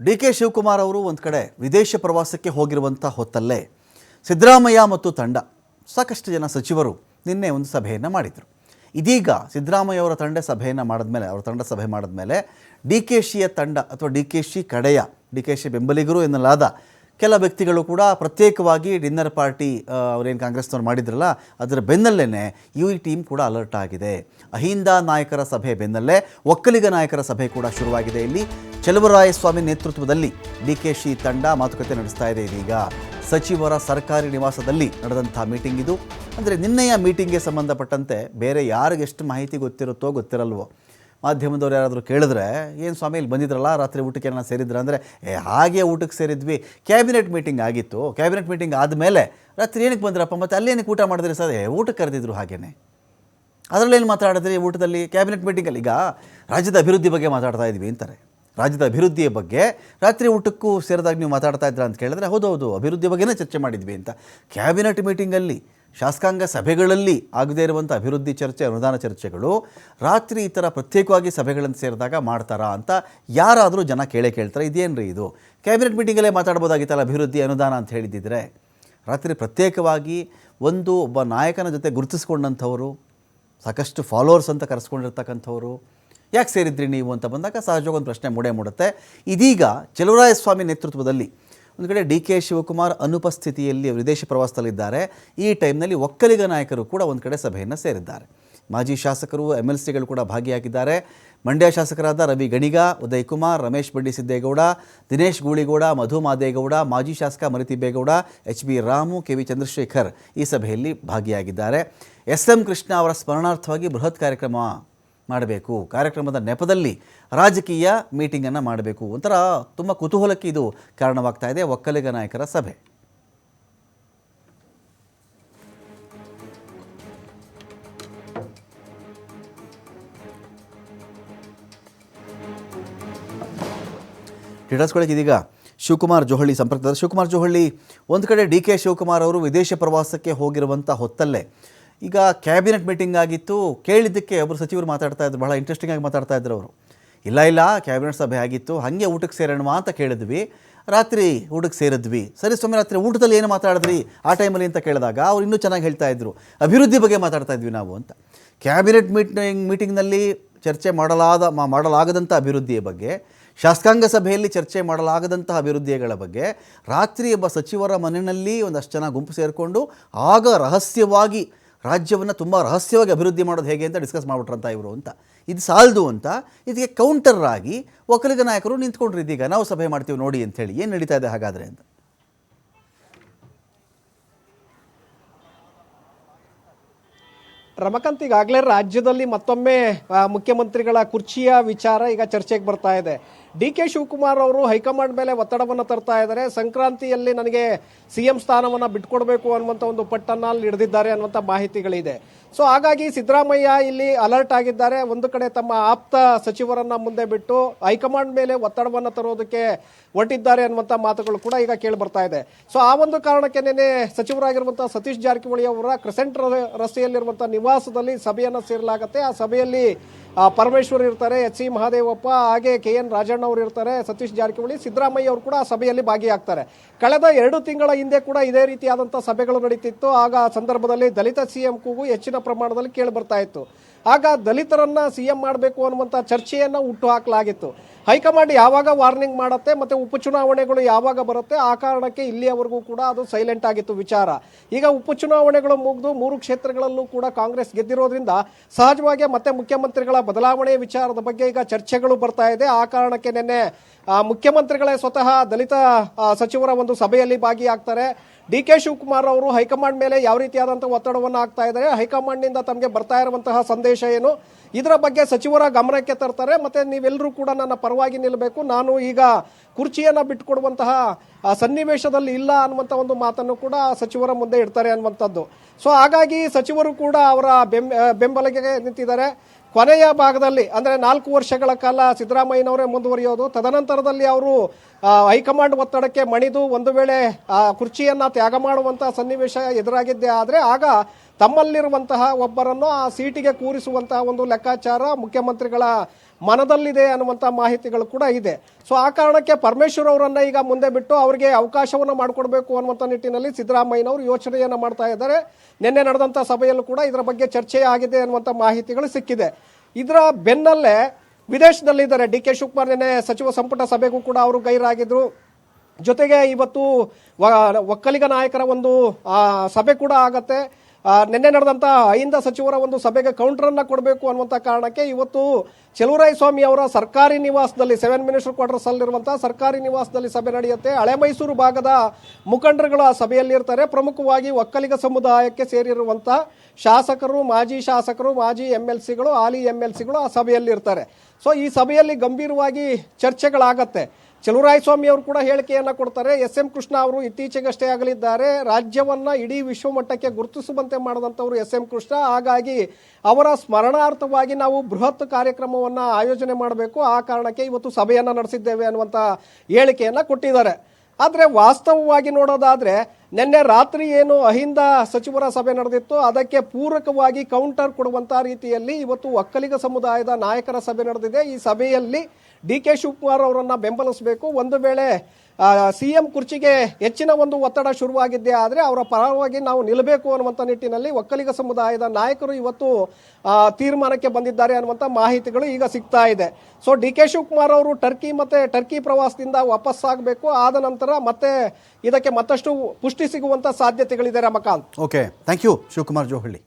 D K Shivakumar ಅವರು ಒಂದು ಕಡೆ ವಿದೇಶ ಪ್ರವಾಸಕ್ಕೆ ಹೋಗಿರುವಂಥ ಹೊತ್ತಲ್ಲೇ ಸಿದ್ದರಾಮಯ್ಯ ಮತ್ತು ತಂಡ ಸಾಕಷ್ಟು ಜನ ಸಚಿವರು ನಿನ್ನೆ ಒಂದು ಸಭೆಯನ್ನು ಮಾಡಿದರು. ಇದೀಗ ಸಿದ್ದರಾಮಯ್ಯ ಅವರ ತಂಡ ಸಭೆಯನ್ನು ಮಾಡಿದ್ಮೇಲೆ, ಅವರ ತಂಡ ಸಭೆ ಮಾಡಿದ್ಮೇಲೆ ಡಿ ಕೆ ಶಿಯ ತಂಡ ಅಥವಾ ಡಿ ಕೆ ಶಿ ಕಡೆಯ, ಡಿ ಕೆ ಶಿ ಬೆಂಬಲಿಗರು ಎನ್ನಲಾದ ಕೆಲ ವ್ಯಕ್ತಿಗಳು ಕೂಡ ಪ್ರತ್ಯೇಕವಾಗಿ ಡಿನ್ನರ್ ಪಾರ್ಟಿ ಅವರೇನು ಕಾಂಗ್ರೆಸ್ನವ್ರು ಮಾಡಿದ್ರಲ್ಲ, ಅದರ ಬೆನ್ನಲ್ಲೇ ಯು ಈ ಟೀಮ್ ಕೂಡ ಅಲರ್ಟ್ ಆಗಿದೆ. ಅಹಿಂದ ನಾಯಕರ ಸಭೆ ಬೆನ್ನಲ್ಲೇ ಒಕ್ಕಲಿಗ ನಾಯಕರ ಸಭೆ ಕೂಡ ಶುರುವಾಗಿದೆ. ಇಲ್ಲಿ ಚಲುವರಾಯಸ್ವಾಮಿ ನೇತೃತ್ವದಲ್ಲಿ ಡಿ ಕೆ ಶಿ ತಂಡ ಮಾತುಕತೆ ನಡೆಸ್ತಾ ಇದೆ ಇದೀಗ. ಸಚಿವರ ಸರ್ಕಾರಿ ನಿವಾಸದಲ್ಲಿ ನಡೆದಂಥ ಮೀಟಿಂಗ್ ಇದು. ಅಂದರೆ ನಿನ್ನೆಯ ಮೀಟಿಂಗ್ಗೆ ಸಂಬಂಧಪಟ್ಟಂತೆ ಬೇರೆ ಯಾರಿಗೆ ಎಷ್ಟು ಮಾಹಿತಿ ಗೊತ್ತಿರುತ್ತೋ ಗೊತ್ತಿರಲ್ವೋ. ಮಾಧ್ಯಮದವ್ರು ಯಾರಾದರೂ ಕೇಳಿದ್ರೆ, ಏನು ಸ್ವಾಮಿ, ಇಲ್ಲಿ ಬಂದಿದ್ರಲ್ಲ, ರಾತ್ರಿ ಊಟಕ್ಕೆ ಏನಾರ ಸೇರಿದ್ರ? ಅಂದರೆ, ಏ, ಹಾಗೆ ಊಟಕ್ಕೆ ಸೇರಿದ್ವಿ. ಕ್ಯಾಬಿನೆಟ್ ಮೀಟಿಂಗ್ ಆಗಿತ್ತು. ಕ್ಯಾಬಿನೆಟ್ ಮೀಟಿಂಗ್ ಆದಮೇಲೆ ರಾತ್ರಿ ಏನಕ್ಕೆ ಬಂದ್ರಪ್ಪ? ಮತ್ತು ಅಲ್ಲೇನಕ್ಕೆ ಊಟ ಮಾಡಿದ್ರಿ ಸರ್? ಏ, ಊಟಕ್ಕೆ ಕರೆದಿದ್ರು ಹಾಗೇ ಅದರಲ್ಲೇನು ಮಾತಾಡಿದ್ರಿ ಊಟದಲ್ಲಿ? ಕ್ಯಾಬಿನೆಟ್ ಮೀಟಿಂಗಲ್ಲಿ ಈಗ ರಾಜ್ಯದ ಅಭಿವೃದ್ಧಿ ಬಗ್ಗೆ ಮಾತಾಡ್ತಾ ಇದ್ವಿ ಅಂತಾರೆ. ರಾಜ್ಯದ ಅಭಿವೃದ್ಧಿಯ ಬಗ್ಗೆ ರಾತ್ರಿ ಊಟಕ್ಕೂ ಸೇರಿದಾಗ ನೀವು ಮಾತಾಡ್ತಾ ಇದ್ರ ಅಂತ ಕೇಳಿದ್ರೆ ಹೌದು ಅಭಿವೃದ್ಧಿ ಬಗ್ಗೆನೇ ಚರ್ಚೆ ಮಾಡಿದ್ವಿ ಅಂತ. ಕ್ಯಾಬಿನೆಟ್ ಮೀಟಿಂಗಲ್ಲಿ ಶಾಸಕಾಂಗ ಸಭೆಗಳಲ್ಲಿ ಆಗದೇ ಇರುವಂಥ ಅಭಿವೃದ್ಧಿ ಚರ್ಚೆ, ಅನುದಾನ ಚರ್ಚೆಗಳು ರಾತ್ರಿ ಈ ಥರ ಪ್ರತ್ಯೇಕವಾಗಿ ಸಭೆಗಳನ್ನು ಸೇರಿದಾಗ ಮಾಡ್ತಾರಾ ಅಂತ ಯಾರಾದರೂ ಜನ ಕೇಳೇ ಕೇಳ್ತಾರೆ. ಇದೇನು ರೀ ಇದು? ಕ್ಯಾಬಿನೆಟ್ ಮೀಟಿಂಗಲ್ಲೇ ಮಾತಾಡ್ಬೋದಾಗಿತ್ತಲ್ಲ ಅಭಿವೃದ್ಧಿ, ಅನುದಾನ ಅಂತ ಹೇಳಿದ್ದಿದ್ರೆ ರಾತ್ರಿ ಪ್ರತ್ಯೇಕವಾಗಿ ಒಂದು ಒಬ್ಬ ನಾಯಕನ ಜೊತೆ ಗುರುತಿಸ್ಕೊಂಡಂಥವರು, ಸಾಕಷ್ಟು ಫಾಲೋವರ್ಸ್ ಅಂತ ಕರೆಸ್ಕೊಂಡಿರ್ತಕ್ಕಂಥವ್ರು, ಯಾಕೆ ಸೇರಿದ್ರಿ ನೀವು ಅಂತ ಬಂದಾಗ ಸಹಜವಾಗಿ ಒಂದು ಪ್ರಶ್ನೆ ಮೂಡೇ ಮೂಡುತ್ತೆ. ಇದೀಗ ಚಲುವರಾಯಸ್ವಾಮಿ ನೇತೃತ್ವದಲ್ಲಿ ಒಂದು ಕಡೆ ಡಿ ಕೆ ಶಿವಕುಮಾರ್ ಅನುಪಸ್ಥಿತಿಯಲ್ಲಿ ವಿದೇಶ ಪ್ರವಾಸದಲ್ಲಿದ್ದಾರೆ. ಈ ಟೈಮ್ನಲ್ಲಿ ಒಕ್ಕಲಿಗ ನಾಯಕರು ಕೂಡ ಒಂದು ಕಡೆ ಸಭೆಯನ್ನು ಸೇರಿದ್ದಾರೆ. ಮಾಜಿ ಶಾಸಕರು ಎಂ ಎಲ್ ಸಿಗಳು ಕೂಡ ಭಾಗಿಯಾಗಿದ್ದಾರೆ. ಮಂಡ್ಯ ಶಾಸಕರಾದ ರವಿ ಗಣಿಗ ಉದಯ್ ಕುಮಾರ್ ರಮೇಶ್ ಬಂಡಿ ಸಿದ್ದೇಗೌಡ, ದಿನೇಶ್ ಗೂಳಿಗೌಡ, ಮಧು ಮಾದೇಗೌಡ, ಮಾಜಿ ಶಾಸಕ Marithibbegowda H B Ramu, K V Chandrashekar ಈ ಸಭೆಯಲ್ಲಿ ಭಾಗಿಯಾಗಿದ್ದಾರೆ. ಎಸ್ ಎಂ ಕೃಷ್ಣ ಅವರ ಸ್ಮರಣಾರ್ಥವಾಗಿ ಬೃಹತ್ ಕಾರ್ಯಕ್ರಮ ಮಾಡಬೇಕು. ಕಾರ್ಯಕ್ರಮದ ನೆಪದಲ್ಲಿ ರಾಜಕೀಯ ಮೀಟಿಂಗನ್ನು ಮಾಡಬೇಕು. ಒಂಥರ ತುಂಬ ಕುತೂಹಲಕ್ಕೆ ಇದು ಕಾರಣವಾಗ್ತಾ ಇದೆ. ಒಕ್ಕಲಿಗ ನಾಯಕರ ಸಭೆ. ಡೀಟೇಲ್ಸ್ಗಳಿಗೆ ಇದೀಗ ಶಿವಕುಮಾರ್ ಜೋಹಳ್ಳಿ ಸಂಪರ್ಕದ ಶಿವಕುಮಾರ್ ಜೋಹಳ್ಳಿ, ಒಂದು ಕಡೆ ಡಿ ಕೆ ಶಿವಕುಮಾರ್ ಅವರು ವಿದೇಶ ಪ್ರವಾಸಕ್ಕೆ ಹೋಗಿರುವಂಥ ಹೊತ್ತಲ್ಲೇ ಈಗ ಕ್ಯಾಬಿನೆಟ್ ಮೀಟಿಂಗ್ ಆಗಿತ್ತು, ಕೇಳಿದ್ದಕ್ಕೆ ಒಬ್ಬರು ಸಚಿವರು ಮಾತಾಡ್ತಾ ಇದ್ರು, ಬಹಳ ಇಂಟ್ರೆಸ್ಟಿಂಗ್ ಆಗಿ ಮಾತಾಡ್ತಾ ಇದ್ರು ಅವರು. ಇಲ್ಲ ಇಲ್ಲ ಕ್ಯಾಬಿನೆಟ್ ಸಭೆ ಆಗಿತ್ತು, ಹಾಗೆ ಊಟಕ್ಕೆ ಸೇರೋಣ ಅಂತ ಕೇಳಿದ್ವಿ. ರಾತ್ರಿ ಊಟಕ್ಕೆ ಸೇರಿದ್ವಿ. ಸರಿ ಸ್ವಾಮಿ, ರಾತ್ರಿ ಊಟದಲ್ಲಿ ಏನು ಮಾತಾಡಿದ್ರಿ? ಆ ಟೈಮಲ್ಲಿ ಅಂತ ಕೇಳಿದಾಗ ಅವ್ರು ಇನ್ನೂ ಚೆನ್ನಾಗಿ ಹೇಳ್ತಾ ಇದ್ರು. ಅಭಿವೃದ್ಧಿ ಬಗ್ಗೆ ಮಾತಾಡ್ತಾ ಇದ್ವಿ ನಾವು ಅಂತ. ಕ್ಯಾಬಿನೆಟ್ ಮೀಟಿಂಗ್ ಮೀಟಿಂಗ್ನಲ್ಲಿ ಚರ್ಚೆ ಮಾಡಲಾದ ಮಾಡಲಾಗದಂಥ ಅಭಿವೃದ್ಧಿಯ ಬಗ್ಗೆ, ಶಾಸಕಾಂಗ ಸಭೆಯಲ್ಲಿ ಚರ್ಚೆ ಮಾಡಲಾಗದಂತಹ ಅಭಿವೃದ್ಧಿಗಳ ಬಗ್ಗೆ, ರಾತ್ರಿ ಒಬ್ಬ ಸಚಿವರ ಮನೆಯಲ್ಲಿ ಒಂದಷ್ಟು ಜನ ಗುಂಪು ಸೇರಿಕೊಂಡು, ಆಗ ರಹಸ್ಯವಾಗಿ ರಾಜ್ಯವನ್ನು ತುಂಬ ರಹಸ್ಯವಾಗಿ ಅಭಿವೃದ್ಧಿ ಮಾಡೋದು ಹೇಗೆ ಅಂತ ಡಿಸ್ಕಸ್ ಮಾಡಿಬಿಟ್ರಂತ ಇವರು ಅಂತ. ಇದು ಸಾಲದು ಅಂತ, ಇದಕ್ಕೆ ಕೌಂಟರ್ ಆಗಿ ಒಕ್ಕಲಿಗ ನಾಯಕರು ನಿಂತ್ಕೊಂಡ್ರು ಇದೀಗ. ನಾವು ಸಭೆ ಮಾಡ್ತೀವಿ ನೋಡಿ ಅಂಥೇಳಿ ಏನು ನಡೀತಾ ಇದೆ ಹಾಗಾದರೆ ಅಂತ. ರಮಕಾಂತ್, ಈಗಾಗಲೇ ರಾಜ್ಯದಲ್ಲಿ ಮತ್ತೊಮ್ಮೆ ಮುಖ್ಯಮಂತ್ರಿಗಳ ಕುರ್ಚಿಯ ವಿಚಾರ ಈಗ ಚರ್ಚೆಗೆ ಬರ್ತಾ ಇದೆ. ಡಿ ಕೆ ಶಿವಕುಮಾರ್ ಅವರು ಹೈಕಮಾಂಡ್ ಮೇಲೆ ಒತ್ತಡವನ್ನು ತರ್ತಾ ಇದ್ದಾರೆ. ಸಂಕ್ರಾಂತಿಯಲ್ಲಿ ನನಗೆ ಸಿ ಎಂ ಸ್ಥಾನವನ್ನು ಬಿಟ್ಕೊಡ್ಬೇಕು ಅನ್ನುವಂಥ ಒಂದು ಪಟ್ಟನ್ನು ಅಲ್ಲಿ ಹಿಡಿದಿದ್ದಾರೆ ಅನ್ನುವಂಥ ಮಾಹಿತಿಗಳಿದೆ. ಸೊ ಹಾಗಾಗಿ ಸಿದ್ದರಾಮಯ್ಯ ಇಲ್ಲಿ ಅಲರ್ಟ್ ಆಗಿದ್ದಾರೆ. ಒಂದು ಕಡೆ ತಮ್ಮ ಆಪ್ತ ಸಚಿವರನ್ನ ಮುಂದೆ ಬಿಟ್ಟು ಹೈಕಮಾಂಡ್ ಮೇಲೆ ಒತ್ತಡವನ್ನು ತರೋದಕ್ಕೆ ಹೊರಟಿದ್ದಾರೆ ಅನ್ನುವಂಥ ಮಾತುಗಳು ಕೂಡ ಈಗ ಕೇಳಿ ಬರ್ತಾ ಇದೆ. ಸೊ ಆ ಒಂದು ಕಾರಣಕ್ಕೆ ನಿನ್ನೆ ಸಚಿವರಾಗಿರುವಂಥ ಸತೀಶ್ ಜಾರಕಿಹೊಳಿ ಅವರ ಕ್ರೆಸೆಂಟ್ ರಸ್ತೆಯಲ್ಲಿರುವಂಥ ನಿವಾಸದಲ್ಲಿ ಸಭೆಯನ್ನು ಸೇರಲಾಗುತ್ತೆ. ಆ ಸಭೆಯಲ್ಲಿ ಪರಮೇಶ್ವರ್ ಇರ್ತಾರೆ, ಎಚ್ ಸಿ ಮಹಾದೇವಪ್ಪ, ಹಾಗೆ ಕೆ ಎನ್ ರಾಜಣ್ಣ ಅವರು ಇರ್ತಾರೆ, ಸತೀಶ್ ಜಾರಕಿಹೊಳಿ, ಸಿದ್ದರಾಮಯ್ಯ ಅವರು ಕೂಡ ಸಭೆಯಲ್ಲಿ ಭಾಗಿಯಾಗ್ತಾರೆ. ಕಳೆದ ಎರಡು ತಿಂಗಳ ಹಿಂದೆ ಕೂಡ ಇದೇ ರೀತಿಯಾದಂಥ ಸಭೆಗಳು ನಡೀತಿತ್ತು. ಆಗ ಆ ಸಂದರ್ಭದಲ್ಲಿ ದಲಿತ ಸಿ ಎಂ ಕೂಗು ಹೆಚ್ಚಿನ ಪ್ರಮಾಣದಲ್ಲಿ ಕೇಳಿ ಬರ್ತಾ ಇತ್ತು. ಆಗ ದಲಿತರನ್ನ ಸಿಎಂ ಮಾಡಬೇಕು ಅನ್ನುವಂಥ ಚರ್ಚೆಯನ್ನು ಹುಟ್ಟು ಹಾಕಲಾಗಿತ್ತು. ಹೈಕಮಾಂಡ್ ಯಾವಾಗ ವಾರ್ನಿಂಗ್ ಮಾಡುತ್ತೆ ಮತ್ತೆ ಉಪಚುನಾವಣೆಗಳು ಯಾವಾಗ ಬರುತ್ತೆ? ಆ ಕಾರಣಕ್ಕೆ ಇಲ್ಲಿಯವರೆಗೂ ಕೂಡ ಅದು ಸೈಲೆಂಟ್ ಆಗಿತ್ತು ವಿಚಾರ. ಈಗ ಉಪಚುನಾವಣೆಗಳು ಮುಗಿದು ಮೂರು ಕ್ಷೇತ್ರಗಳಲ್ಲೂ ಕೂಡ ಕಾಂಗ್ರೆಸ್ ಗೆದ್ದಿರೋದ್ರಿಂದ ಸಹಜವಾಗಿ ಮತ್ತೆ ಮುಖ್ಯಮಂತ್ರಿಗಳ ಬದಲಾವಣೆ ವಿಚಾರದ ಬಗ್ಗೆ ಈಗ ಚರ್ಚೆಗಳು ಬರ್ತಾ ಇದೆ. ಆ ಕಾರಣಕ್ಕೆ ನಿನ್ನೆ ಮುಖ್ಯಮಂತ್ರಿಗಳೇ ಸ್ವತಃ ದಲಿತ ಸಚಿವರ ಒಂದು ಸಭೆಯಲ್ಲಿ ಭಾಗಿಯಾಗ್ತಾರೆ. ಡಿ ಕೆ ಶಿವಕುಮಾರ್ ಅವರು ಹೈಕಮಾಂಡ್ ಮೇಲೆ ಯಾವ ರೀತಿಯಾದಂತಹ ಒತ್ತಡವನ್ನು ಆಗ್ತಾ ಇದ್ದಾರೆ? ಹೈಕಮಾಂಡ್ನಿಂದ ತಮಗೆ ಬರ್ತಾ ಇರುವಂತಹ ಸಂದೇಶ ಏನು? ಇದರ ಬಗ್ಗೆ ಸಚಿವರ ಗಮನಕ್ಕೆ ತರ್ತಾರೆ. ಮತ್ತೆ ನೀವೆಲ್ಲರೂ ಕೂಡ ನನ್ನ ಪರವಾಗಿ ನಿಲ್ಲಬೇಕು. ನಾನು ಈಗ ಕುರ್ಚಿಯನ್ನು ಬಿಟ್ಟುಕೊಡುವಂತಹ ಸನ್ನಿವೇಶದಲ್ಲಿ ಇಲ್ಲ ಅನ್ನುವಂಥ ಒಂದು ಮಾತನ್ನು ಕೂಡ ಸಚಿವರ ಮುಂದೆ ಇಡ್ತಾರೆ ಅನ್ನುವಂಥದ್ದು. ಸೊ ಹಾಗಾಗಿ ಸಚಿವರು ಕೂಡ ಅವರ ಬೆಂಬ ಬೆಂಬಲಿಗೆ ನಿಂತಿದ್ದಾರೆ. ಕೊನೆಯ ಭಾಗದಲ್ಲಿ, ಅಂದರೆ ನಾಲ್ಕು ವರ್ಷಗಳ ಕಾಲ ಸಿದ್ದರಾಮಯ್ಯನವರೇ ಮುಂದುವರಿಯೋದು, ತದನಂತರದಲ್ಲಿ ಅವರು ಹೈಕಮಾಂಡ್ ಒತ್ತಡಕ್ಕೆ ಮಣಿದು ಒಂದು ವೇಳೆ ಕುರ್ಚಿಯನ್ನ ತ್ಯಾಗ ಮಾಡುವಂಥ ಸನ್ನಿವೇಶ ಎದುರಾಗಿದ್ದೇ ಆದರೆ, ಆಗ ತಮ್ಮಲ್ಲಿರುವಂತಹ ಒಬ್ಬರನ್ನು ಆ ಸೀಟಿಗೆ ಕೂರಿಸುವಂತಹ ಒಂದು ಲೆಕ್ಕಾಚಾರ ಮುಖ್ಯಮಂತ್ರಿಗಳ ಮನದಲ್ಲಿದೆ ಅನ್ನುವಂಥ ಮಾಹಿತಿಗಳು ಕೂಡ ಇದೆ. ಸೊ ಆ ಕಾರಣಕ್ಕೆ ಪರಮೇಶ್ವರ್ ಅವರನ್ನು ಈಗ ಮುಂದೆ ಬಿಟ್ಟು ಅವರಿಗೆ ಅವಕಾಶವನ್ನು ಮಾಡಿಕೊಡ್ಬೇಕು ಅನ್ನುವಂಥ ನಿಟ್ಟಿನಲ್ಲಿ ಸಿದ್ದರಾಮಯ್ಯನವರು ಯೋಚನೆಯನ್ನು ಮಾಡ್ತಾ ಇದ್ದಾರೆ. ನಿನ್ನೆ ನಡೆದಂಥ ಸಭೆಯಲ್ಲೂ ಕೂಡ ಇದರ ಬಗ್ಗೆ ಚರ್ಚೆ ಆಗಿದೆ ಅನ್ನುವಂಥ ಮಾಹಿತಿಗಳು ಸಿಕ್ಕಿದೆ. ಇದರ ಬೆನ್ನಲ್ಲೇ ವಿದೇಶದಲ್ಲಿದ್ದಾರೆ ಡಿ ಕೆ ಶಿವಕುಮಾರ್ ನಿನ್ನೆ ಸಚಿವ ಸಂಪುಟ ಸಭೆಗೂ ಕೂಡ ಅವರು ಗೈರಾಗಿದ್ದರು ಜೊತೆಗೆ ಇವತ್ತು ಒಕ್ಕಲಿಗ ನಾಯಕರ ಒಂದು ಸಭೆ ಕೂಡ ಆಗತ್ತೆ. ನಿನ್ನೆ ನಡೆದಂಥ ಐಂದ ಸಚಿವರ ಒಂದು ಸಭೆಗೆ ಕೌಂಟರನ್ನ ಕೊಡಬೇಕು ಅನ್ನುವಂಥ ಕಾರಣಕ್ಕೆ ಇವತ್ತು ಚೆಲುವರಾಯ ಸ್ವಾಮಿ ಅವರ ಸರ್ಕಾರಿ ನಿವಾಸದಲ್ಲಿ ಸೆವೆನ್ ಮಿನಿಸ್ಟರ್ ಕ್ವಾರ್ಟರ್ಸ್ ಅಲ್ಲಿರುವಂತಹ ಸರ್ಕಾರಿ ನಿವಾಸದಲ್ಲಿ ಸಭೆ ನಡೆಯುತ್ತೆ. ಹಳೆ ಮೈಸೂರು ಭಾಗದ ಮುಖಂಡರುಗಳು ಆ ಸಭೆಯಲ್ಲಿ ಇರ್ತಾರೆ. ಪ್ರಮುಖವಾಗಿ ಒಕ್ಕಲಿಗ ಸಮುದಾಯಕ್ಕೆ ಸೇರಿರುವಂಥ ಶಾಸಕರು, ಮಾಜಿ ಶಾಸಕರು, ಮಾಜಿ ಎಂ ಎಲ್ ಸಿಗಳು ಹಾಲಿ ಎಂ ಎಲ್ ಸಿಗಳು ಆ ಸಭೆಯಲ್ಲಿ ಇರ್ತಾರೆ. ಸೊ ಈ ಸಭೆಯಲ್ಲಿ ಗಂಭೀರವಾಗಿ ಚರ್ಚೆಗಳಾಗತ್ತೆ. ಸ್ವಾಮಿ ಅವರು ಕೂಡ ಹೇಳಿಕೆಯನ್ನು ಕೊಡ್ತಾರೆ. ಎಸ್ ಎಂ ಕೃಷ್ಣ ಅವರು ಇತ್ತೀಚೆಗಷ್ಟೇ ಆಗಲಿದ್ದಾರೆ. ರಾಜ್ಯವನ್ನು ಇಡೀ ವಿಶ್ವಮಟ್ಟಕ್ಕೆ ಗುರುತಿಸುವಂತೆ ಮಾಡಿದಂಥವರು ಎಸ್ ಎಂ ಕೃಷ್ಣ. ಹಾಗಾಗಿ ಅವರ ಸ್ಮರಣಾರ್ಥವಾಗಿ ನಾವು ಬೃಹತ್ ಕಾರ್ಯಕ್ರಮವನ್ನು ಆಯೋಜನೆ ಮಾಡಬೇಕು. ಆ ಕಾರಣಕ್ಕೆ ಇವತ್ತು ಸಭೆಯನ್ನು ನಡೆಸಿದ್ದೇವೆ ಅನ್ನುವಂಥ ಹೇಳಿಕೆಯನ್ನು ಕೊಟ್ಟಿದ್ದಾರೆ. ಆದ್ರೆ ವಾಸ್ತವವಾಗಿ ನೋಡೋದಾದರೆ, ನಿನ್ನೆ ರಾತ್ರಿ ಏನು ಅಹಿಂದ ಸಚಿವರ ಸಭೆ ನಡೆದಿತ್ತು. ಅದಕ್ಕೆ ಪೂರಕವಾಗಿ ಕೌಂಟರ್ ಕೊಡುವಂಥ ರೀತಿಯಲ್ಲಿ ಇವತ್ತು ಒಕ್ಕಲಿಗ ಸಮುದಾಯದ ನಾಯಕರ ಸಭೆ ನಡೆದಿದೆ. ಈ ಸಭೆಯಲ್ಲಿ ಡಿ ಕೆ ಶಿವಕುಮಾರ್ ಅವರನ್ನು ಬೆಂಬಲಿಸಬೇಕು. ಒಂದು ವೇಳೆ ಸಿ ಎಂ ಕುರ್ಚಿಗೆ ಹೆಚ್ಚಿನ ಒಂದು ಒತ್ತಡ ಶುರುವಾಗಿದ್ದೇ ಆದರೆ ಅವರ ಪರವಾಗಿ ನಾವು ನಿಲ್ಲಬೇಕು ಅನ್ನುವಂಥ ನಿಟ್ಟಿನಲ್ಲಿ ಒಕ್ಕಲಿಗ ಸಮುದಾಯದ ನಾಯಕರು ಇವತ್ತು ತೀರ್ಮಾನಕ್ಕೆ ಬಂದಿದ್ದಾರೆ ಅನ್ನುವಂಥ ಮಾಹಿತಿಗಳು ಈಗ ಸಿಗ್ತಾ ಇದೆ. ಸೊ ಡಿ ಕೆ ಶಿವಕುಮಾರ್ ಅವರು ಟರ್ಕಿ ಮತ್ತು ಟರ್ಕಿ ಪ್ರವಾಸದಿಂದ ವಾಪಸ್ಸಾಗಬೇಕು ಆದ ನಂತರ ಮತ್ತೆ ಇದಕ್ಕೆ ಮತ್ತಷ್ಟು ಪುಷ್ಟಿ ಸಿಗುವಂಥ ಸಾಧ್ಯತೆಗಳಿದೆ Ramakant. Okay thank you Shivakumar Johalli.